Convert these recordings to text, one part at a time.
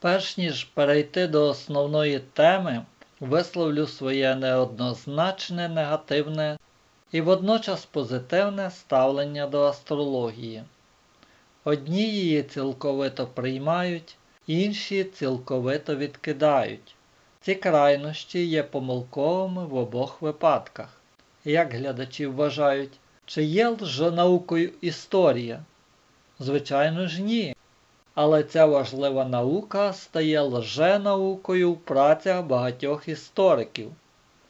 Перш ніж перейти до основної теми, висловлю своє неоднозначне негативне і водночас позитивне ставлення до астрології. Одні її цілковито приймають, інші цілковито відкидають. Ці крайнощі є помилковими в обох випадках. Як глядачі вважають, чи є лженаукою історія? Звичайно ж ні. Але ця важлива наука стає лженаукою в працях багатьох істориків.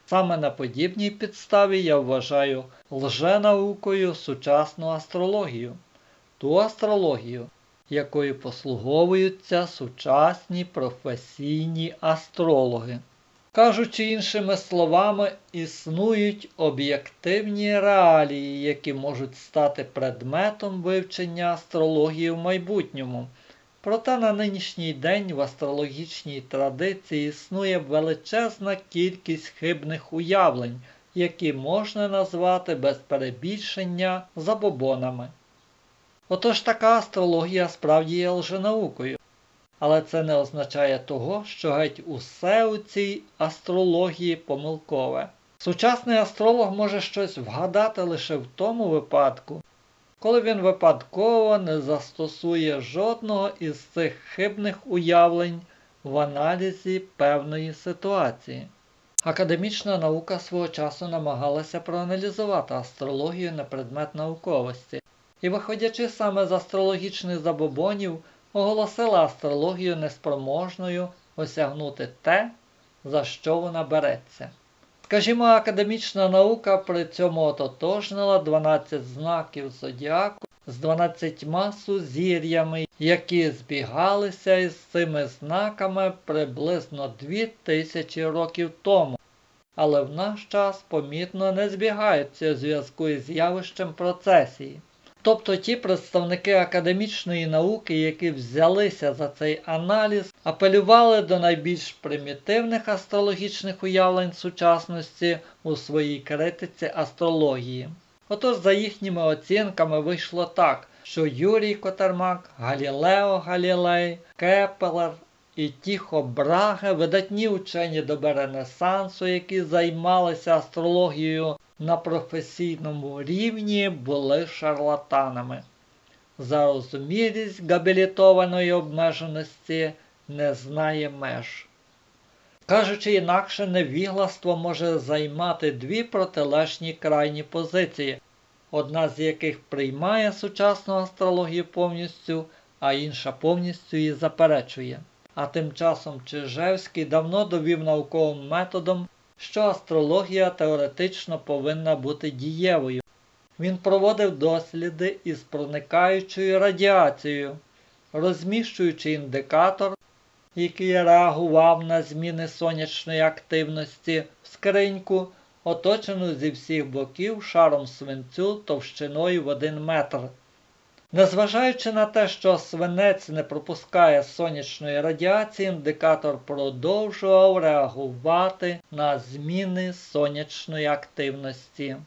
Саме на подібній підставі я вважаю лженаукою сучасну астрологію, ту астрологію, якою послуговуються сучасні професійні астрологи. Кажучи іншими словами, існують об'єктивні реалії, які можуть стати предметом вивчення астрології в майбутньому. Проте на нинішній день в астрологічній традиції існує величезна кількість хибних уявлень, які можна назвати без перебільшення забобонами. Отож така астрологія справді є лженаукою. Але це не означає того, що геть усе у цій астрології помилкове. Сучасний астролог може щось вгадати лише в тому випадку, коли він випадково не застосує жодного із цих хибних уявлень в аналізі певної ситуації. Академічна наука свого часу намагалася проаналізувати астрологію на предмет науковості, і, виходячи саме з астрологічних забобонів, оголосила астрологію неспроможною осягнути те, за що вона береться. Скажімо, академічна наука при цьому ототожнила 12 знаків зодіаку з 12 сузір'ями, які збігалися із цими знаками приблизно 2000 років тому, але в наш час помітно не збігаються у зв'язку із явищем процесії. Тобто ті представники академічної науки, які взялися за цей аналіз, апелювали до найбільш примітивних астрологічних уявлень сучасності у своїй критиці астрології. Отож, за їхніми оцінками вийшло так, що Юрій Котермак, Галілео Галілей, Кепелер і Тіхо Браге, видатні учені доби Ренесансу, які займалися астрологією на професійному рівні були шарлатанами. Зарозумілість габілітованої обмеженості не знає меж. Кажучи інакше, невігластво може займати дві протилежні крайні позиції, одна з яких приймає сучасну астрологію повністю, а інша повністю її заперечує. А тим часом Чижевський давно довів науковим методом що астрологія теоретично повинна бути дієвою. Він проводив досліди із проникаючою радіацією, розміщуючи індикатор, який реагував на зміни сонячної активності в скриньку, оточену зі всіх боків шаром свинцю товщиною в 1 метр. Незважаючи на те, що свинець не пропускає сонячної радіації, індикатор продовжував реагувати на зміни сонячної активності.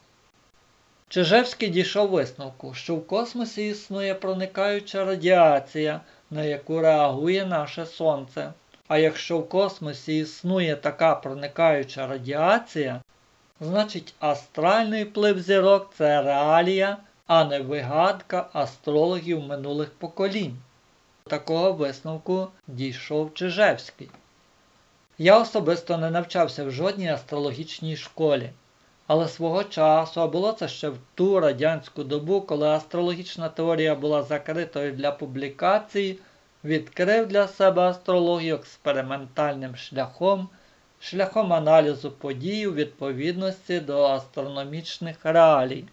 Чижевський дійшов висновку, що в космосі існує проникаюча радіація, на яку реагує наше Сонце. А якщо в космосі існує така проникаюча радіація, значить астральний вплив зірок це реалія а не вигадка астрологів минулих поколінь. Такого висновку дійшов Чижевський. Я особисто не навчався в жодній астрологічній школі, але свого часу, а було це ще в ту радянську добу, коли астрологічна теорія була закритою для публікацій, відкрив для себе астрологію експериментальним шляхом, шляхом аналізу подій у відповідності до астрономічних реалій.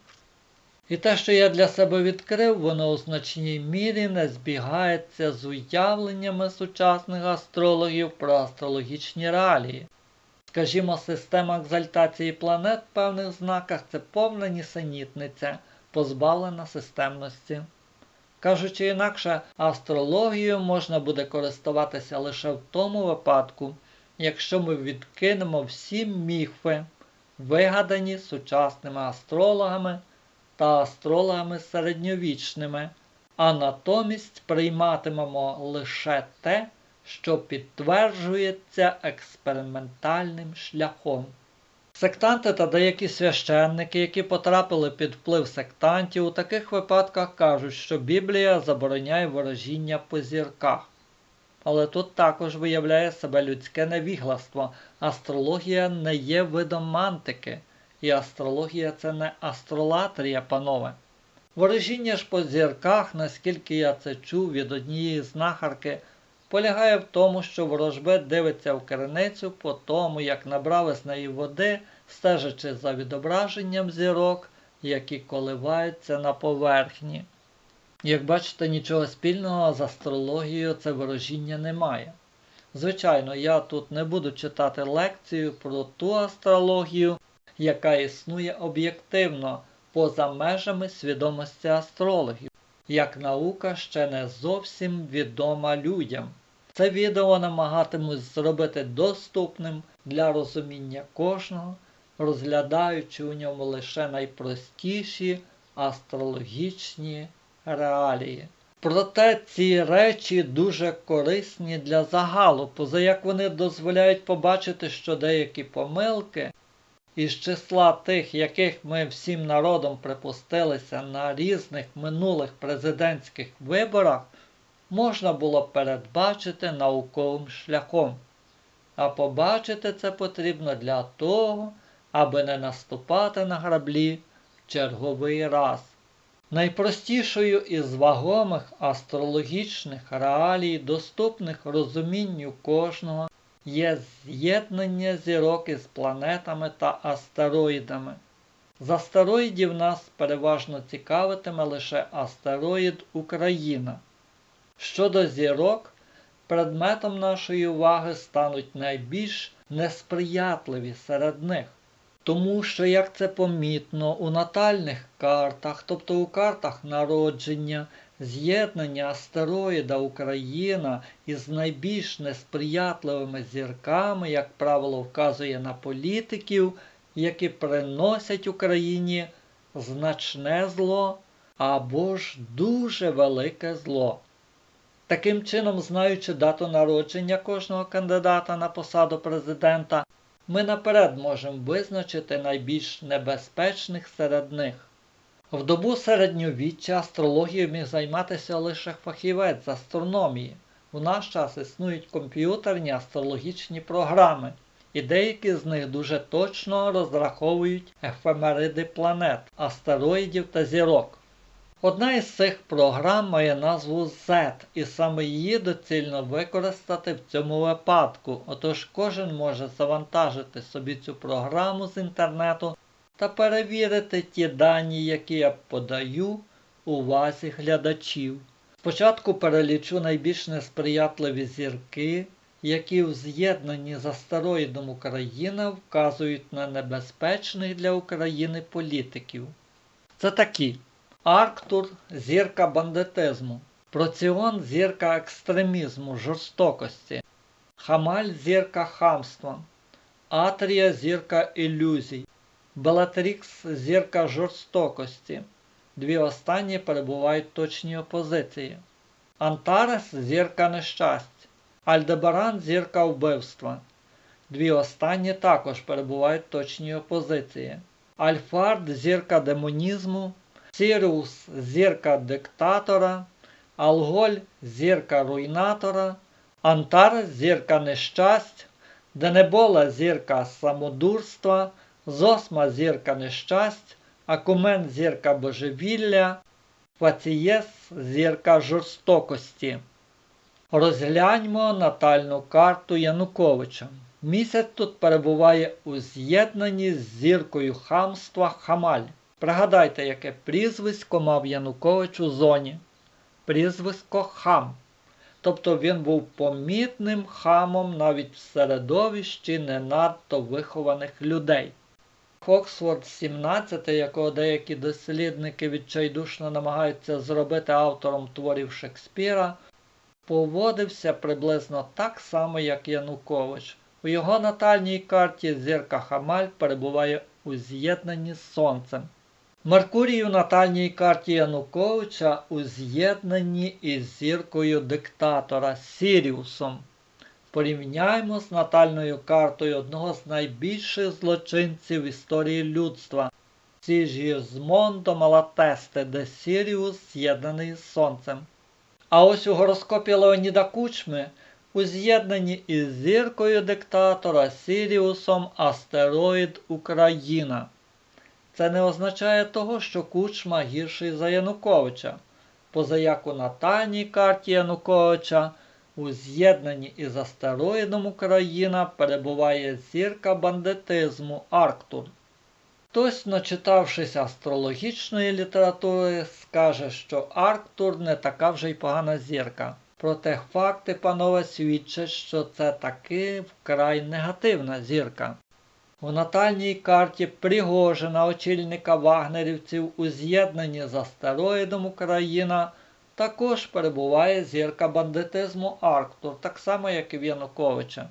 І те, що я для себе відкрив, воно у значній мірі не збігається з уявленнями сучасних астрологів про астрологічні реалії. Скажімо, система екзальтації планет в певних знаках це повна нісенітниця, позбавлена системності. Кажучи інакше, астрологією можна буде користуватися лише в тому випадку, якщо ми відкинемо всі міфи, вигадані сучасними астрологами та астрологами середньовічними, а натомість прийматимемо лише те, що підтверджується експериментальним шляхом. Сектанти та деякі священники, які потрапили під вплив сектантів, у таких випадках кажуть, що Біблія забороняє ворожіння по зірках. Але тут також виявляє себе людське невігластво. Астрологія не є видом мантики, і астрологія це не астролатрія, панове. Ворожіння ж по зірках, наскільки я це чув від однієї знахарки, полягає в тому, що ворожбит дивиться в криницю по тому, як набрали з неї води, стежачи за відображенням зірок, які коливаються на поверхні. Як бачите, нічого спільного з астрологією це ворожіння немає. Звичайно, я тут не буду читати лекцію про ту астрологію, яка існує об'єктивно поза межами свідомості астрологів, як наука ще не зовсім відома людям. Це відео намагатимусь зробити доступним для розуміння кожного, розглядаючи у ньому лише найпростіші астрологічні реалії. Проте ці речі дуже корисні для загалу, позаяк вони дозволяють побачити, що деякі помилки із числа тих, яких ми всім народом припустилися на різних минулих президентських виборах, можна було передбачити науковим шляхом. А побачити це потрібно для того, аби не наступати на граблі в черговий раз. Найпростішою із вагомих астрологічних реалій, доступних розумінню кожного, є з'єднання зірок із планетами та астероїдами. З астероїдів нас переважно цікавитиме лише астероїд Україна. Щодо зірок, предметом нашої уваги стануть найбільш несприятливі серед них. Тому що, як це помітно, у натальних картах, тобто у картах народження, з'єднання астероїда Україна із найбільш несприятливими зірками, як правило, вказує на політиків, які приносять Україні значне зло або ж дуже велике зло. Таким чином, знаючи дату народження кожного кандидата на посаду президента, ми наперед можемо визначити найбільш небезпечних серед них. В добу середньовіччя астрологією міг займатися лише фахівець з астрономії. У наш час існують комп'ютерні астрологічні програми, і деякі з них дуже точно розраховують ефемериди планет, астероїдів та зірок. Одна із цих програм має назву Z, і саме її доцільно використати в цьому випадку. Отож кожен може завантажити собі цю програму з інтернету та перевірити ті дані, які я подаю увазі глядачів. Спочатку перелічу найбільш несприятливі зірки, які в з'єднанні з астероїдом Україна вказують на небезпечних для України політиків. Це такі. Арктур зірка бандитизму, Проціон зірка екстремізму, жорстокості, Хамаль зірка хамства, Атрія зірка ілюзій, Белатрікс зірка жорстокості. Дві останні перебувають в точній опозиції. Антарес зірка нещасть, Альдебаран зірка вбивства. Дві останні також перебувають в точній опозиції. Альфард зірка демонізму. Сіріус зірка диктатора, Алголь зірка руйнатора, Антар зірка нещасть, Денебола зірка самодурства, Зосма зірка нещасть, Акумен зірка божевілля, Фацієс зірка жорстокості. Розгляньмо натальну карту Януковича. Місяць тут перебуває у з'єднанні з зіркою хамства Хамаль. Пригадайте, яке прізвисько мав Янукович у зоні. Прізвисько хам. Тобто він був помітним хамом навіть в середовищі не надто вихованих людей. Фоксфорд 17, якого деякі дослідники відчайдушно намагаються зробити автором творів Шекспіра, поводився приблизно так само, як Янукович. У його натальній карті зірка Хамаль перебуває у з'єднанні з Сонцем. Меркурій у натальній карті Януковича у з'єднанні із зіркою диктатора Сіріусом. Порівняймо з натальною картою одного з найбільших злочинців в історії людства Сіжізмондо Малатесте, де Сіріус з'єднаний з Сонцем. А ось у гороскопі Леоніда Кучми у з'єднанні із зіркою диктатора Сіріусом астероїд Україна. Це не означає того, що Кучма гірший за Януковича. Позаяк у натальній карті Януковича у з'єднанні із астероїдом Україна перебуває зірка бандитизму Арктур. Хтось, начитавшись астрологічної літератури, скаже, що Арктур не така вже й погана зірка. Проте факти, панове, свідчать, що це таки вкрай негативна зірка. У натальній карті Пригожина, очільника вагнерівців у з'єднанні з астероїдом Україна, також перебуває зірка бандитизму Арктур, так само як і в Януковича.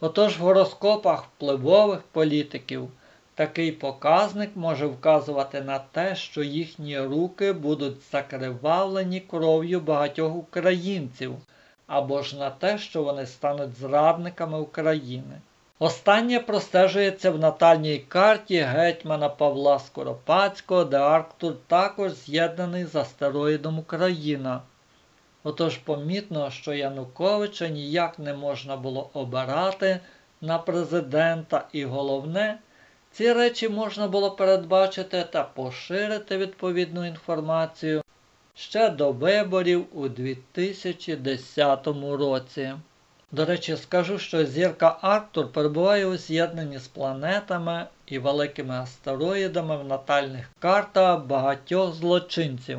Отож в гороскопах впливових політиків такий показник може вказувати на те, що їхні руки будуть закривавлені кров'ю багатьох українців, або ж на те, що вони стануть зрадниками України. Останнє простежується в натальній карті гетьмана Павла Скоропадського, де Арктур також з'єднаний з астероїдом Україна. Отож помітно, що Януковича ніяк не можна було обирати на президента, і головне, ці речі можна було передбачити та поширити відповідну інформацію ще до виборів у 2010 році. До речі, скажу, що зірка Арктур перебуває у з'єднанні з планетами і великими астероїдами в натальних картах багатьох злочинців.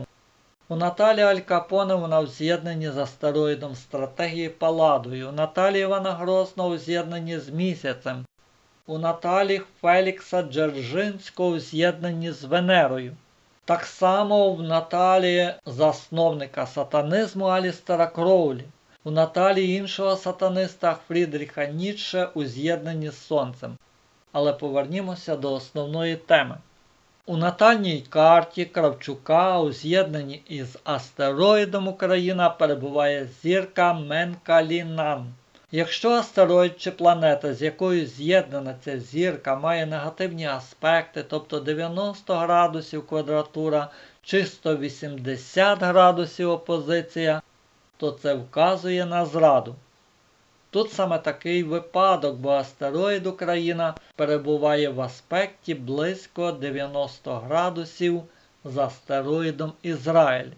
У Наталі Аль Капоне вона в з'єднанні з астероїдом стратегії Паладою, у Наталі Івана Грозного у з'єднанні з місяцем, у Наталі Фелікса Джержинського у з'єднанні з Венерою. Так само в Наталі засновника сатанизму Алістера Кроулі у Наталі іншого сатаниста Фрідріха Ніцше у з'єднанні з Сонцем. Але повернімося до основної теми. У натальній карті Кравчука у з'єднанні із астероїдом Україна перебуває зірка Менкалінан. Якщо астероїд чи планета, з якою з'єднана ця зірка, має негативні аспекти, тобто 90 градусів квадратура чи 180 градусів опозиція, то це вказує на зраду. Тут саме такий випадок, бо астероїд Україна перебуває в аспекті близько 90 градусів з астероїдом Ізраїль.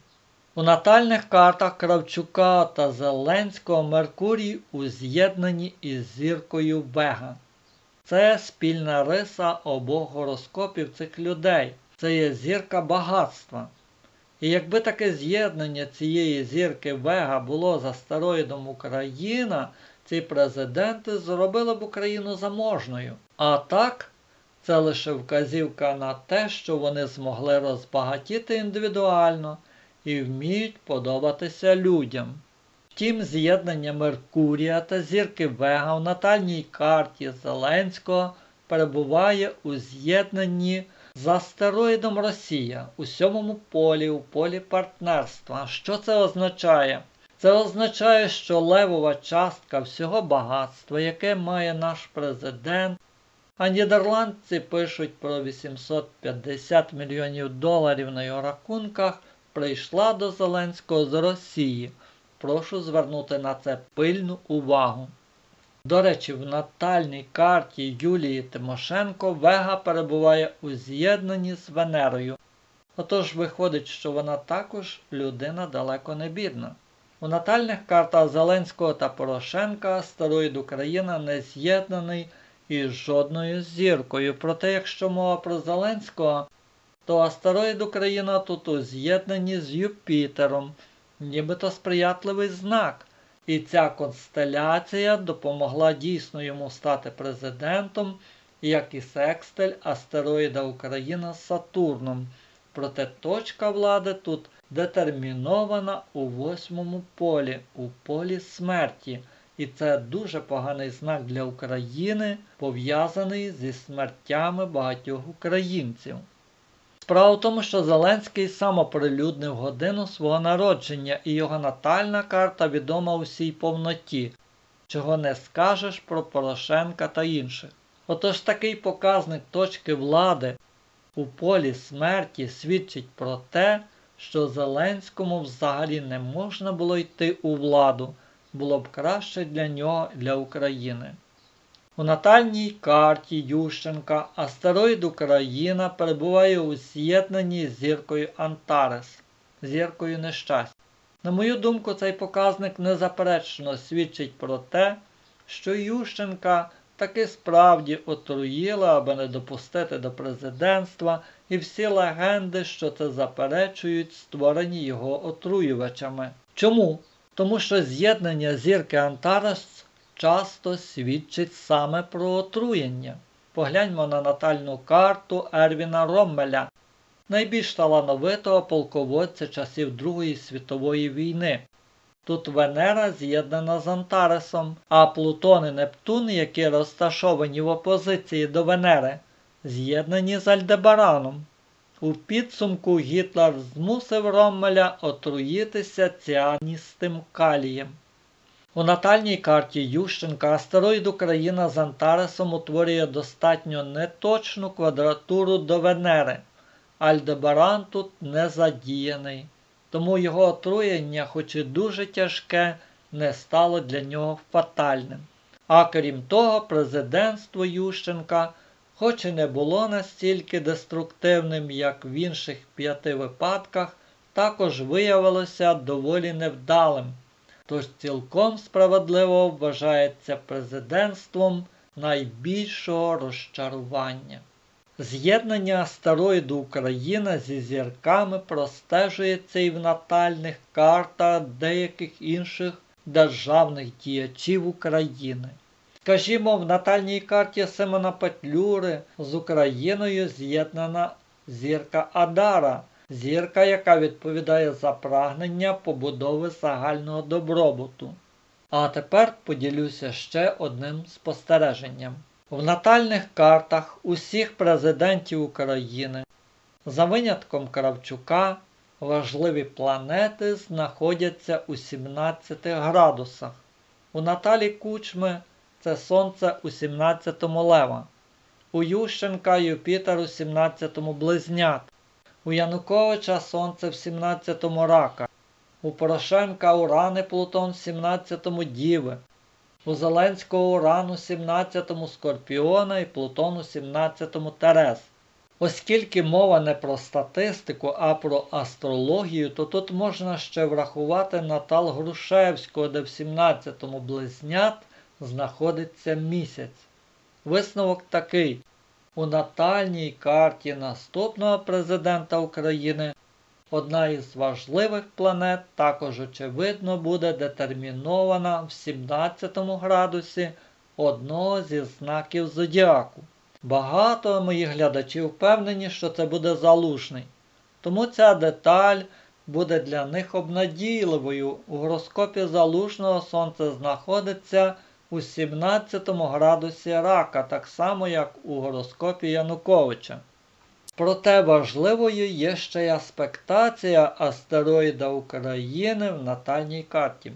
У натальних картах Кравчука та Зеленського Меркурій у з'єднанні із зіркою Вега. Це спільна риса обох гороскопів цих людей. Це є зірка багатства. І якби таке з'єднання цієї зірки Вега було з астероїдом Україна, ці президенти зробили б Україну заможною. А так, це лише вказівка на те, що вони змогли розбагатіти індивідуально і вміють подобатися людям. Втім, з'єднання Меркурія та зірки Вега в натальній карті Зеленського перебуває у з'єднанні з астероїдом Росія у сьомому полі, у полі партнерства. Що це означає? Це означає, що левова частка всього багатства, яке має наш президент, а нідерландці пишуть про 850 мільйонів доларів на його рахунках, прийшла до Зеленського з Росії. Прошу звернути на це пильну увагу. До речі, в натальній карті Юлії Тимошенко Вега перебуває у з'єднанні з Венерою. Отож виходить, що вона також людина далеко не бідна. У натальних картах Зеленського та Порошенка астероїд Україна не з'єднаний із жодною зіркою. Проте, якщо мова про Зеленського, то астероїд Україна тут у з'єднанні з Юпітером, нібито сприятливий знак. І ця констеляція допомогла дійсно йому стати президентом, як і секстель астероїда Україна з Сатурном. Проте точка влади тут детермінована у восьмому полі, у полі смерті. І це дуже поганий знак для України, пов'язаний зі смертями багатьох українців. Справа в тому, що Зеленський сам оприлюднив годину свого народження, і його натальна карта відома усій повноті. чого не скажеш про Порошенка та інших. Отож такий показник точки влади у полі смерті свідчить про те, що Зеленському взагалі не можна було йти у владу, було б краще для нього для України. У натальній карті Ющенка астероїд Україна перебуває у з'єднанні з зіркою Антарес, зіркою нещастя. На мою думку, цей показник незаперечно свідчить про те, що Ющенка таки справді отруїла, аби не допустити до президентства, і всі легенди, що це заперечують, створені його отруювачами. Чому? Тому що з'єднання зірки Антарес часто свідчить саме про отруєння. Погляньмо на натальну карту Ервіна Роммеля, найбільш талановитого полководця часів Другої світової війни. Тут Венера з'єднана з Антаресом, а Плутон і Нептун, які розташовані в опозиції до Венери, з'єднані з Альдебараном. У підсумку Гітлер змусив Роммеля отруїтися ціаністим калієм. У натальній карті Ющенка астероїд Україна з Антаресом утворює достатньо неточну квадратуру до Венери. Альдебаран тут не задіяний, тому його отруєння, хоч і дуже тяжке, не стало для нього фатальним. А крім того, президентство Ющенка, хоч і не було настільки деструктивним, як в інших п'яти випадках, також виявилося доволі невдалим. Тож цілком справедливо вважається президентством найбільшого розчарування. З'єднання астероїду Україна зі зірками простежується і в натальних картах деяких інших державних діячів України. Скажімо, в натальній карті Симона Петлюри з Україною з'єднана зірка Адара, зірка, яка відповідає за прагнення побудови загального добробуту. А тепер поділюся ще одним спостереженням. В натальних картах усіх президентів України, за винятком Кравчука, важливі планети знаходяться у 17 градусах. У Наталі Кучми це Сонце у 17 лева, у Ющенка Юпітер у 17 близнят, у Януковича Сонце в 17 му рака, у Порошенка Уран і Плутон в 17 му Діви, у Зеленського Уран у 17 му Скорпіона і Плутон у 17 Терез. Оскільки мова не про статистику, а про астрологію, то тут можна ще врахувати Натал Грушевського, де в 17 му близнят знаходиться місяць. Висновок такий. У натальній карті наступного президента України одна із важливих планет також, очевидно, буде детермінована в 17 градусі одного зі знаків зодіаку. Багато моїх глядачів впевнені, що це буде залужний. Тому ця деталь буде для них обнадійливою. У гороскопі залужного сонце знаходиться у 17 градусі рака, так само як у гороскопі Януковича. Проте важливою є ще й аспектація астероїда України в натальній карті.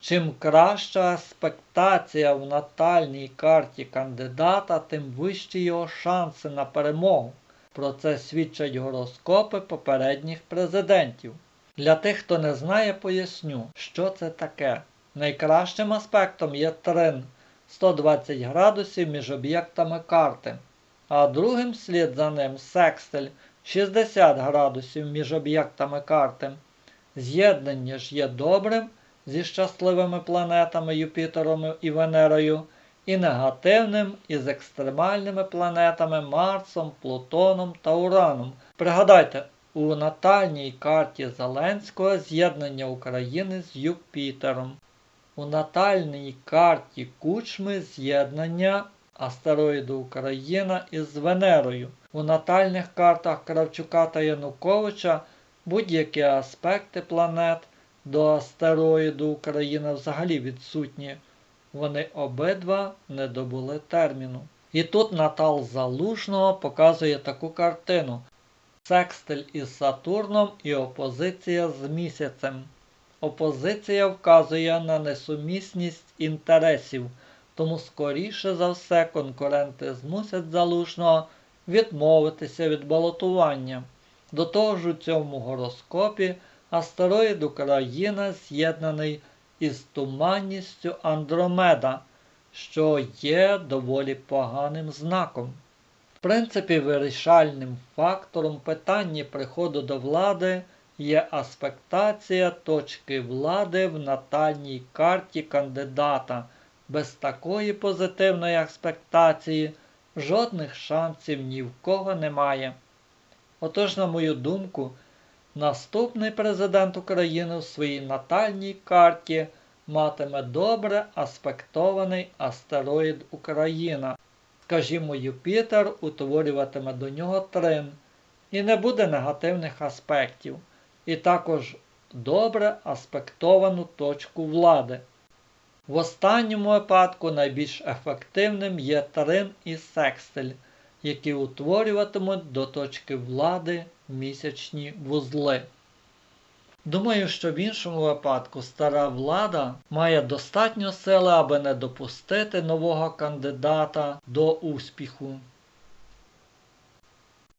Чим краща аспектація в натальній карті кандидата, тим вищі його шанси на перемогу. Про це свідчать гороскопи попередніх президентів. Для тих, хто не знає, поясню, що це таке. Найкращим аспектом є трин 120 градусів між об'єктами карти, а другим слід за ним секстель 60 градусів між об'єктами карти. З'єднання ж є добрим зі щасливими планетами Юпітером і Венерою, і негативним із екстремальними планетами Марсом, Плутоном та Ураном. Пригадайте, у натальній карті Зеленського з'єднання України з Юпітером. У натальній карті Кучми з'єднання астероїду Україна із Венерою. У натальних картах Кравчука та Януковича будь-які аспекти планет до астероїду Україна взагалі відсутні. Вони обидва не добули терміну. І тут Натал Залужного показує таку картину: Секстиль із Сатурном і опозиція з місяцем. Опозиція вказує на несумісність інтересів, тому скоріше за все конкуренти змусять залужного відмовитися від балотування. До того ж у цьому гороскопі астероїд Україна з'єднаний із туманністю Андромеда, що є доволі поганим знаком. В принципі, вирішальним фактором питання приходу до влади є аспектація точки влади в натальній карті кандидата. Без такої позитивної аспектації жодних шансів ні в кого немає. Отож, на мою думку, наступний президент України в своїй натальній карті матиме добре аспектований астероїд Україна. Скажімо, Юпітер утворюватиме до нього трин і не буде негативних аспектів, і також добре аспектовану точку влади. В останньому випадку найбільш ефективним є трин і секстиль, які утворюватимуть до точки влади місячні вузли. Думаю, що в іншому випадку стара влада має достатньо сили, аби не допустити нового кандидата до успіху.